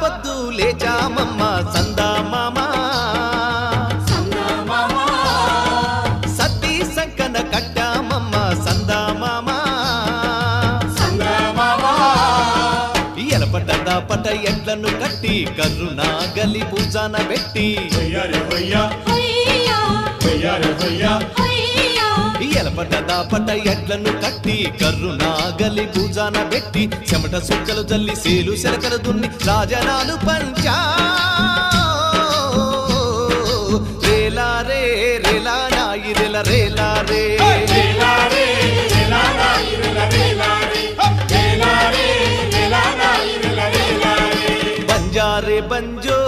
పొద్దు లేచామమ్మ సందా మామా సతీ సంకన కట్టామమ్మ సందా మామా ఎలపట దాపట ఎడ్లను కట్టి కర్రునా గలి పూజాన పెట్టి. దాపట ఎడ్లను కట్టి కర్రునా గలి పూజాన పెట్టి చెమట సుక్కలు జల్లి సేలు శరకలు దున్ని రాజనాలు పంచా. రేలా రే రేలా నాయి రేల రేలా రే. బంజారే బంజో.